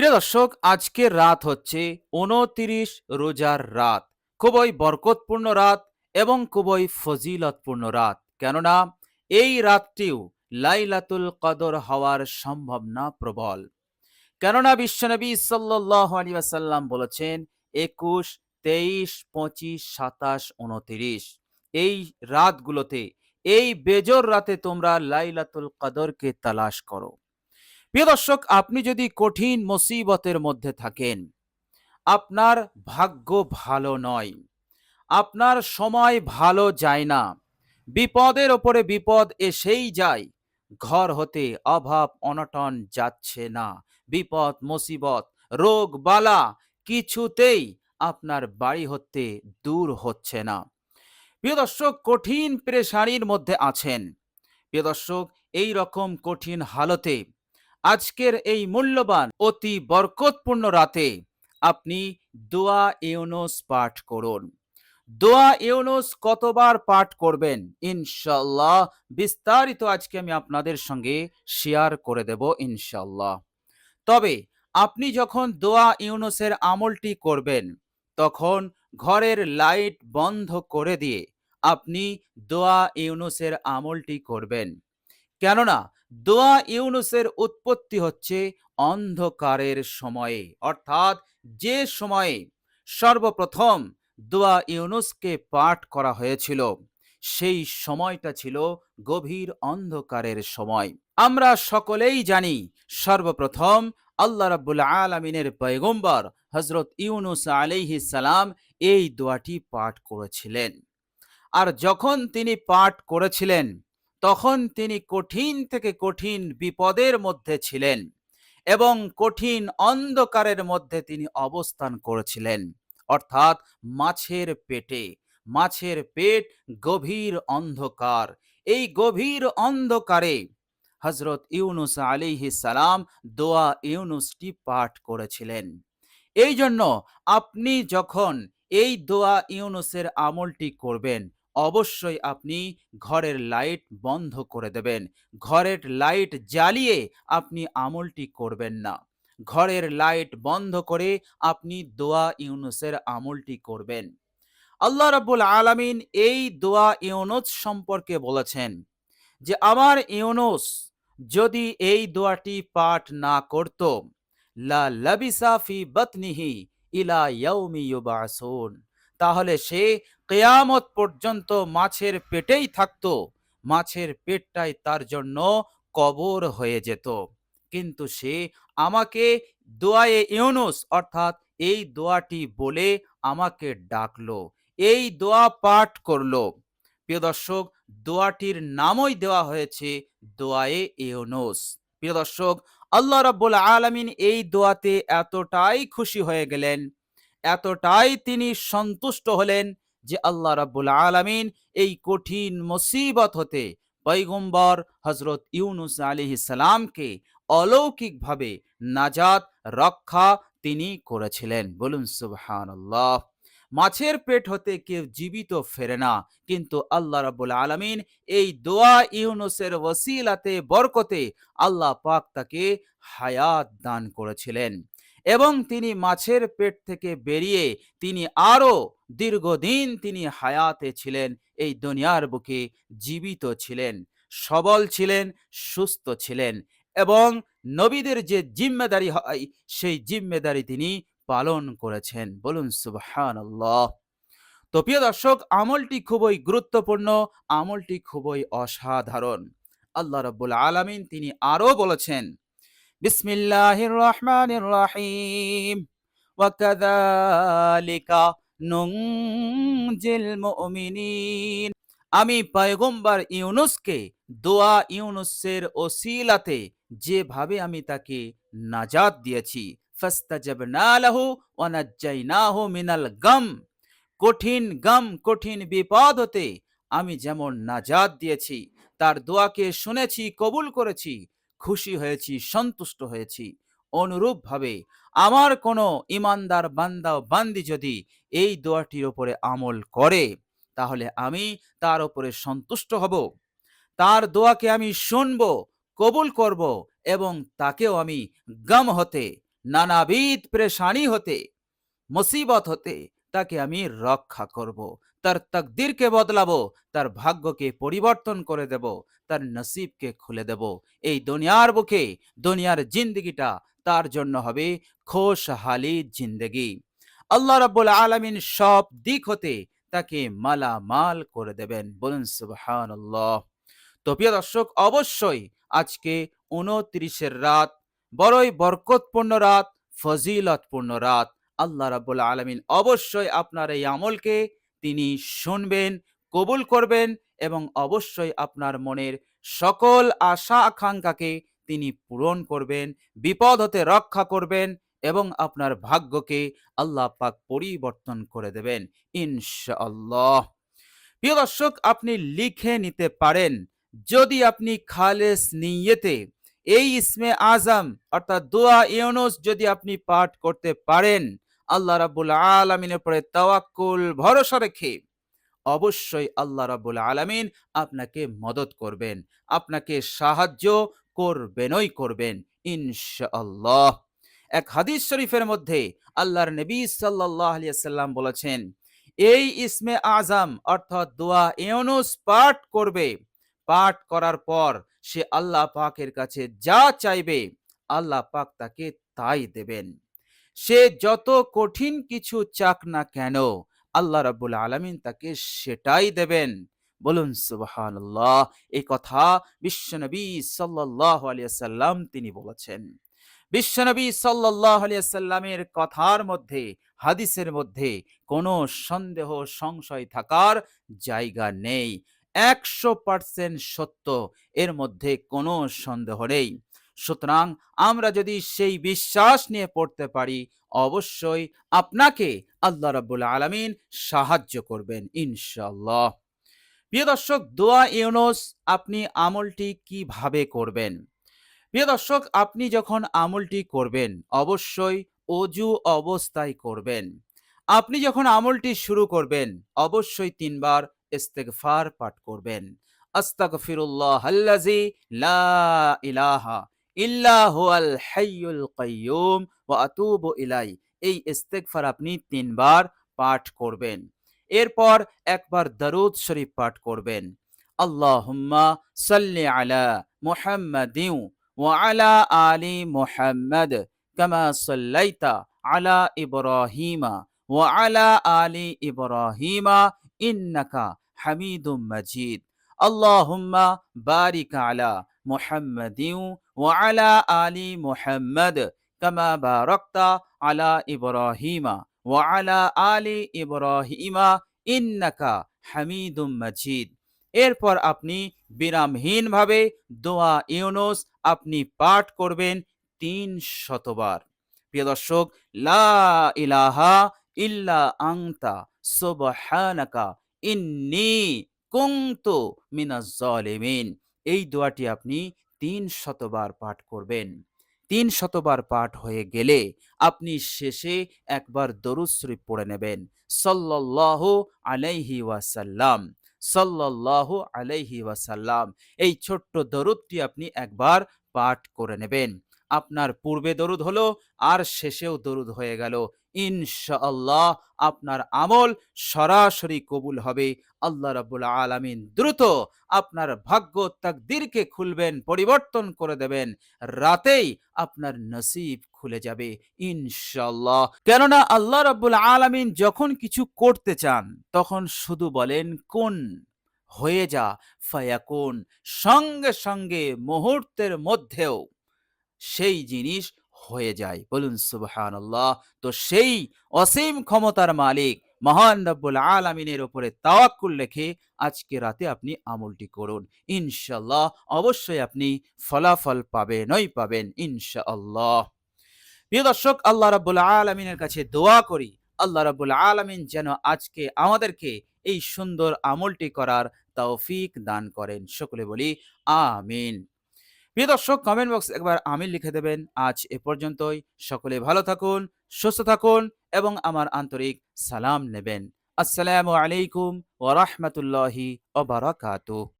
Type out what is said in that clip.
প্রিয় দর্শক আজকের রাত হচ্ছে উনতিরিশ রোজার রাত। খুবই বরকতপূর্ণ রাত এবং খুবই ফজিলতপূর্ণ রাত। কেননা এই রাতটিও লাইলাতুল কদর হওয়ার সম্ভাবনা প্রবল। কেননা বিশ্বনবী সাল্লাহ আলী আসাল্লাম বলেছেন, একুশ, তেইশ, পঁচিশ, সাতাশ উনতিরিশ এই রাতগুলোতে, এই বেজর রাতে তোমরা লাইলাতুল কদরকে তালাশ করো। প্রিয় দর্শক, আপনি যদি কঠিন মুসিবতের মধ্যে থাকেন, আপনার ভাগ্য ভালো নয়। আপনার সময় ভালো যায় না। বিপদের ওপরে বিপদ এসেই যায়। ঘর হতে অভাব অনটন যাচ্ছে না। বিপদ, মুসিবত, রোগ, বালা কিছুতেই আপনার বাড়ি হতে দূর হচ্ছে না। প্রিয় দর্শক, কঠিন পেরেশানির মধ্যে আছেন। প্রিয় দর্শক, এই রকম কঠিন হালতে আজকের এই মূল্যবান, অতি বরকতপূর্ণ রাতে আপনি দোয়া ইউনুস পাঠ করুন। দোয়া ইউনুস কতবার পাঠ করবেন? ইনশাল্লাহ বিস্তারিত আজকে আমি আপনাদের সঙ্গে শেয়ার করে দেব ইনশাল্লাহ তবে আপনি যখন দোয়া ইউনুসের আমলটি করবেন, তখন ঘরের লাইট বন্ধ করে দিয়ে আপনি দোয়া ইউনুসের আমলটি করবেন। কেননা দোয়া ইউনুসের উৎপত্তি হচ্ছে অন্ধকারের সময়ে। অর্থাৎ যে সময়ে সর্বপ্রথম দোয়া ইউনুসকে পাঠ করা হয়েছিল, সেই সময়টা ছিল গভীর অন্ধকারের সময়। আমরা সকলেই জানি সর্বপ্রথম আল্লাহ রাব্বুল আলমিনের পয়গম্বর হজরত ইউনুস আলাইহি সালাম এই দোয়াটি পাঠ করেছিলেন। আর যখন তিনি পাঠ করেছিলেন তখন তিনি কঠিন থেকে কঠিন বিপদের মধ্যে ছিলেন এবং কঠিন অন্ধকারের মধ্যে তিনি অবস্থান করেছিলেন। অর্থাৎ মাছের পেটে, মাছের পেট গভীর অন্ধকার। এই গভীর অন্ধকারে হজরত ইউনুস আলিহি সালাম দোয়া ইউনুসটি পাঠ করেছিলেন। এই জন্য আপনি যখন এই দোয়া ইউনুসের আমলটি করবেন অবশ্যই আপনি ঘরের লাইট বন্ধ করে দেবেন। ঘরের লাইট জ্বালিয়ে আপনি আমলটি করবেন না। ঘরের লাইট বন্ধ করে আপনি দোয়া ইউনুসের আমলটি করবেন। আল্লাহ রাব্বুল আলামিন এই দোয়া ইউনুস সম্পর্কে বলেছেন যে, আমার ইউনুস যদি এই দোয়াটি পাঠ না করত, লা লাবিসা ফি বাতনিহি ইলা ইয়াউমি ইউবাসুন। তাহলে সে কেয়ামত পর্যন্ত মাছের পেটেই থাকতো। মাছের পেটটাই তার জন্য কবর হয়ে যেত। কিন্তু সে আমাকে দোয়ায়ে ইউনুস, অর্থাৎ এই দোয়াটি বলে আমাকে ডাকলো, এই দোয়া পাঠ করল। প্রিয় দর্শক, দোয়াটির নামই দেওয়া হয়েছে দোয়ায়ে ইউনুস। প্রিয় দর্শক, আল্লাহ রাব্বুল আলামিন এই দোয়াতে এতটাই খুশি হয়ে গেলেন এতটাই তিনি সন্তুষ্ট হলেন যে আল্লাহ রাব্বুল আলামিন এই কঠিন মুসিবত হতে পৈগম্বর হজরত ইউনুস আলিহি সালামকে অলৌকিকভাবে নাজাত, রক্ষা তিনি করেছিলেন। বলুন, সুবহানাল্লাহ। মাছের পেট হতে কেউ জীবিত ফেরে না, কিন্তু আল্লাহ রাব্বুল আলামিন এই দোয়া ইউনুসের ওসিলাতে বরকতে আল্লাহ পাক তাকে হায়াত দান করেছিলেন। এবং তিনি মাছের পেট থেকে বেরিয়ে তিনি আরও দীর্ঘদিন তিনি হায়াতে ছিলেন, এই দুনিয়ার বুকে জীবিত ছিলেন, সবল ছিলেন, সুস্থ ছিলেন এবং নবীদের যে জিম্মেদারি হয়, সেই জিম্মেদারি তিনি পালন করেছেন। বলুন সুবহান তো প্রিয় দর্শক, আমলটি খুবই গুরুত্বপূর্ণ, আমলটি খুবই অসাধারণ। আল্লাহ রব্বুল আলমিন তিনি আরও বলেছেন বিসমিল্লাহির রহমানির রহিম ওয়াকাযালিকা নুনজিল মুমিনিন। আমি পয়গম্বর ইউনুসকে, দোয়া ইউনুসের ওসিলাতে যেভাবে আমি তাকে নাজাত দিয়েছি, ফাস্তাজাবনা লাহু ওয়া নাজ্জাইনাহু মিনাল গাম। কঠিন গাম, কঠিন বিপদ হতে আমি যেমন নাজাত দিয়েছি, তার দোয়াকে শুনেছি, কবুল করেছি খুশি হয়েছি, সন্তুষ্ট হয়েছি। অনুরূপভাবে আমার কোনো ইমানদার বান্দা বান্দি যদি এই দোয়াটির ওপরে আমল করে, তাহলে আমি তার ওপরে সন্তুষ্ট হব। তার দোয়াকে আমি শুনব, কবুল করব এবং তাকেও আমি গম হতে, নানাবিধ প্রেশানি হতে, মুসিবত হতে তাকে আমি রক্ষা করব। তার তকদিরকে বদলাবো, তার ভাগ্যকে পরিবর্তন করে দেব, তার নসিবকে খুলে দেব। এই দুনিয়ার বুকে, দুনিয়ার জিন্দগিটা তার জন্য হবে খোশহালি জিন্দগি। আল্লাহ রাব্বুল আলামিন সব দিক হতে তাকে মালামাল করে দেবেন। বলুন, সুবহানাল্লাহ। তো প্রিয় দর্শক, অবশ্যই আজকে উনত্রিশের রাত, বড়ই বরকতপূর্ণ রাত, ফজিলতপূর্ণ রাত। আল্লাহ রাব্বুল আলামিন অবশ্যই আপনার এই আমলকে তিনি শুনবেন, কবুল করবেন এবং অবশ্যই আপনার মনের সকল আশা আকাঙ্ক্ষাকে তিনি পূরণ করবেন, বিপদ হতে রক্ষা করবেন এবং আপনার ভাগ্যকে আল্লাহ পাক পরিবর্তন করে দেবেন, ইনশাআল্লাহ। প্রিয় দর্শক, আপনি লিখে নিতে পারেন, যদি আপনি খালেস নিয়তে এই ইসমে আজম অর্থাৎ দোয়া ইউনুস যদি আপনি পাঠ করতে পারেন আল্লাহ রাব্বুল আলামিনের পরে তাওয়াক্কুল, ভরসা রেখে অবশ্যই আল্লাহ রাব্বুল আলামিন আপনাকে মদত করবেন, আপনাকে সাহায্য করবেনই করবেন, ইনশাআল্লাহ। এক হাদিস শরীফের মধ্যে আল্লাহর নবী আলাইহি সাল্লাম বলেছেন, এই ইসমে আজম অর্থাৎ দোয়া ইউনুস পাঠ করবে। পাঠ করার পর সে আল্লাহ পাকের কাছে যা চাইবে, আল্লাহ পাক তাকে তাই দেবেন। সে যত কঠিন কিছু চাক না কেন, আল্লাহ রাব্বুল আলামিন তাকে সেটাই দেবেন। বলুন, সুবহানাল্লাহ, এই কথা বিশ্বনবী সাল্লাল্লাহু আলাইহি সাল্লাম তিনি বলেছেন। বিশ্বনবী সাল্লাল্লাহু আলাইহি সাল্লামের কথার মধ্যে, হাদিসের মধ্যে কোনো সন্দেহ, সংশয় থাকার জায়গা নেই। একশো পার্সেন্ট সত্য, এর মধ্যে কোনো সন্দেহ নেই। সুতরাং আমরা যদি সেই বিশ্বাস নিয়ে পড়তে পারি, অবশ্যই আপনাকে আল্লাহ রাব্বুল আলামিন সাহায্য করবেন ইনশাল্লাহ প্রিয় দর্শক, দোয়া ইউনুস আপনি আমলটি কীভাবে করবেন? প্রিয় দর্শক, আপনি যখন আমলটি করবেন, অবশ্যই অজু অবস্থায় করবেন। আপনি যখন আমলটি শুরু করবেন, অবশ্যই তিনবার ইস্তেগফার পাঠ করবেন। আস্তাগফিরুল্লাহ আল্লাজি লা ইলাহা ইল্লা হুয়াল হাইয়ুল কাইয়ুম ওয়া আতুবু ইলাই। এই ইস্তেগফার আপনি তিনবার পাঠ করবেন। এরপর একবার দরুদ শরীফ পাঠ করবেন। আল্লাহুম্মা সাল্লি আলা মুহাম্মাদিন ওয়া আলা আলি মুহাম্মাদ কামা সাল্লাইতা আলা ইব্রাহিমা ওয়া আলা আলি ইব্রাহিমা ইন্নাকা হামিদুম মাজিদ। আল্লাহুম্মা বারিক আলা আলা আলি মুহাম্মাদ কামা বারাকতা আলা ইব্রাহিমা ওয়া আলা আলি ইব্রাহিমা ইন্নাকা হামিদুম মাজিদ। এরপর আপনি বিরামহীনভাবে দোয়া ইউনুস আপনি পাঠ করবেন তিন শতবার। প্রিয় দর্শক, লা ইলাহা ইল্লা আংতা সুবহানাকা, ইন্নি কুনতু মিনাজ জালিমিন এই দোয়াটি আপনি তিন শতবার পাঠ করবেন। তিন শতবার পাঠ হয়ে গেলে আপনি শেষে একবার দরুদ শরীফ পড়ে নেবেন। সাল্লাল্লাহু আলাইহি ওয়াসাল্লাম, সাল্লাল্লাহু আলাইহি ওয়াসাল্লাম, এই ছোট্ট দরুদটি আপনি একবার পাঠ করে নেবেন। আপনার পূর্বে দরুদ হলো, আর শেষেও দরুদ হয়ে গেল। ইনশাআল্লাহ আপনার আমল সরাসরি কবুল হবে। আল্লাহ রাব্বুল আলামিন দ্রুত আপনার ভাগ্য তাকদীরকে খুলবেন, পরিবর্তন করে দেবেন। রাতেই আপনার নসিব খুলে যাবে ইনশাল্লাহ কেননা আল্লাহ রাব্বুল আলামিন যখন কিছু করতে চান, তখন শুধু বলেন, কোন, হয়ে যা, ফায়াকুন। সঙ্গে সঙ্গে মুহূর্তের মধ্যেও সেই জিনিস হয়ে যায়। বলুন, সুবহানাল্লাহ। তো সেই অসীম ক্ষমতার মালিক, মহান রব্বুল আলামিনের উপরে তাওয়াক্কুল রেখে আজকে রাতে আপনি আমলটি করুন। ইনশাআল্লাহ অবশ্যই আপনি ফলাফল পাবেনই পাবেন, ইনশাআল্লাহ। প্রিয় দর্শক, আল্লাহ রাব্বুল আলামিনের কাছে দোয়া করি। আল্লাহ রাব্বুল আলামিন যেন আজকে আমাদেরকে এই সুন্দর আমলটি করার তৌফিক দান করেন। সকলে বলি, আমিন। প্রিয় দর্শক কমেন্ট বক্স একবার আমি লিখে দেবেন, আজ এ পর্যন্তই। সকলে ভালো থাকুন, সুস্থ থাকুন এবং আমার আন্তরিক সালাম নেবেন। আসসালামু আলাইকুম ওয়া রাহমাতুল্লাহি ওয়া বারাকাতুহু।